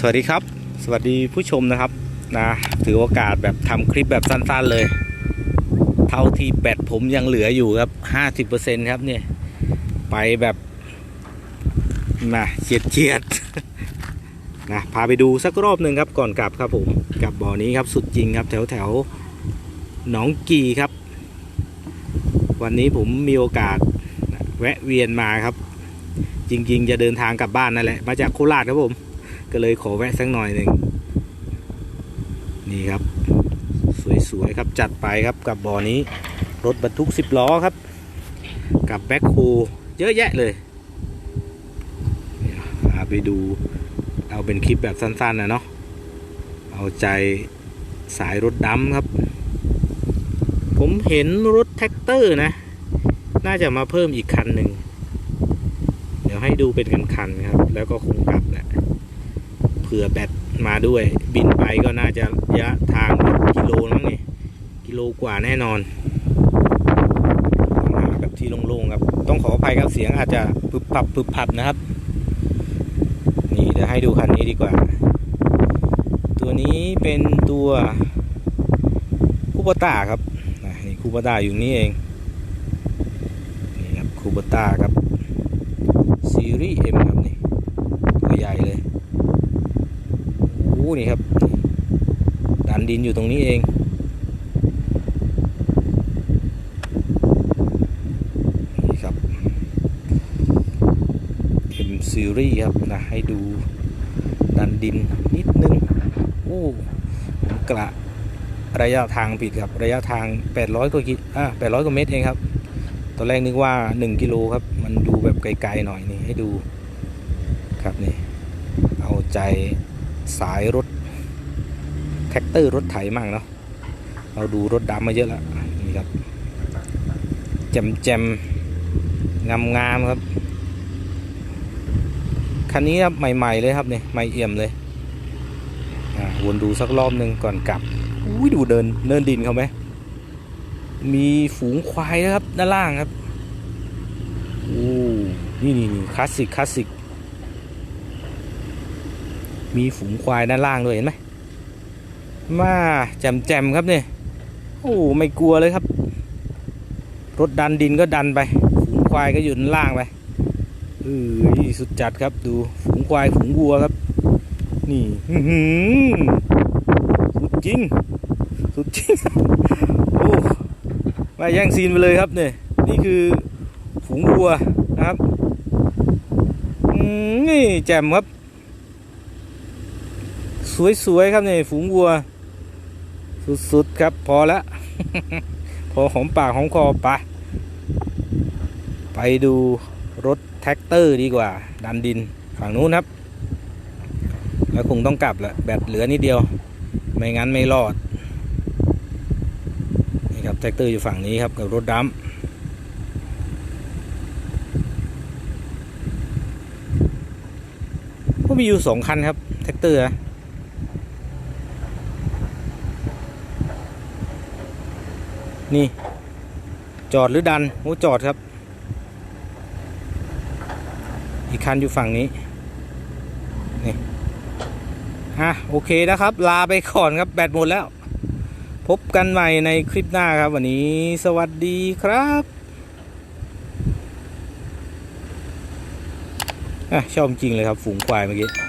สวัสดีครับ สวัสดีผู้ชมนะครับนะถือโอกาสแบบทำคลิปแบบสั้นๆเลย เท่าที่แบตผมยังเหลืออยู่ครับห้าสิบเปอร์เซ็นครับเนี่ย ไปแบบนะเฉียดเฉียดๆนะพาไปดูสักรอบหนึ่งครับก่อนกลับครับผมกับบ่อนี้ครับสุดจริงครับ แถวแถวๆหนองกีครับ วันนี้ผมมีโอกาสแวะเวียนมาครับ จริง ๆ จะเดินทางกลับบ้านนั่นแหละ มาจากโคราชครับผม ก็เลยขอแวะสักหน่อยหนึ่งนี่ครับ สวยๆครับจัดไปครับกับบ่อนี้ รถบรรทุกสิบล้อครับ กับแบ็คโฮเยอะแยะเลยนี่ยพาไปดูเอาเป็นคลิปแบบสั้นๆนะเนาะเอาใจสายรถดำครับ ผมเห็นรถแท็กเตอร์นะ น่าจะมาเพิ่มอีกคันหนึ่ง เดี๋ยวให้ดูเป็นคันๆครับ แล้วก็คงกลับแหละ เผื่อแบตมาด้วย บินไปก็น่าจะระยะทางกิโลมั้งนี่กิโลกว่าแน่นอนต้องหาแบบที่โล่งๆครับ ต้องขออภัยครับเสียงอาจจะปึบปับปึบปับนะครับ นี่เดี๋ยวให้ดูคันนี้ดีกว่า ตัวนี้เป็นตัวคูปต้าครับนี่คูปต้าอยู่นี่เองนี่ครับคูปต้าครับซีรีส์ M ครับนี่ตัวใหญ่เลยโอ้ นี่ครับ ดันดินอยู่ตรงนี้เอง นี่ครับ M ซีรีส์ครับนะให้ดูดันดินนิดนึง โอ้ผมกระระยะทางผิดครับ ระยะทาง 800กว่ากิอ่า800กว่าเมตรเองครับ ตอนแรกนึกว่า 1 กิโลครับ มันดูแบบไกลๆหน่อยนี่ให้ดูครับนี่ เอาใจ สายรถแท็กเตอร์รถไถมั่งเนาะเราดูรถดำมาเยอะแล้วนี่ครับแจมแจมงามงามครับ คันนี้ครับใหม่ ๆ เลยครับเนี่ยใหม่เอี่ยมเลยวนดูสักรอบหนึ่งก่อนกลับอุ้ยดูเดินเนินดินเขาไหมมีฝูงควายนะครับด้านล่างครับโอ้นี่นี่คลาสสิกคลาสสิก มีฝูงควายด้านล่างด้วยเห็นไหมมาแจมแจมครับเนี่ยโอ้ไม่กลัวเลยครับ รถดันดินก็ดันไป ฝูงควายก็อยู่ด้านล่างไปเออนี่สุดจัดครับดูฝูงควายฝูงวัวครับ นี่หือสุดจริง สุดจริงโอ้มาแย่งซีนไปเลยครับเนี่ยนี่คือฝูงวัวนะครับนี่แจ่มครับ สวยๆครับเนี่ยฝูงวัว สุดๆครับพอละ พอหอมปากหอมคอไปไปดูรถแท็กเตอร์ดีกว่าดันดินฝั่งนู้นครับ แล้วคงต้องกลับแหละแบตเหลือนิดเดียว ไม่งั้นไม่รอด นี่ครับแท็กเตอร์อยู่ฝั่งนี้ครับกับรถดัมก็มีอยู่สองคันครับแท็กเตอร์อะ นี่ จอดหรือดันโอ้จอดครับ อีกคันอยู่ฝั่งนี้ นี่อะโอเคนะครับ ลาไปก่อนครับ แบตหมดแล้ว พบกันใหม่ในคลิปหน้าครับ วันนี้สวัสดีครับอะชอบจริงเลยครับ ฝูงควายเมื่อกี้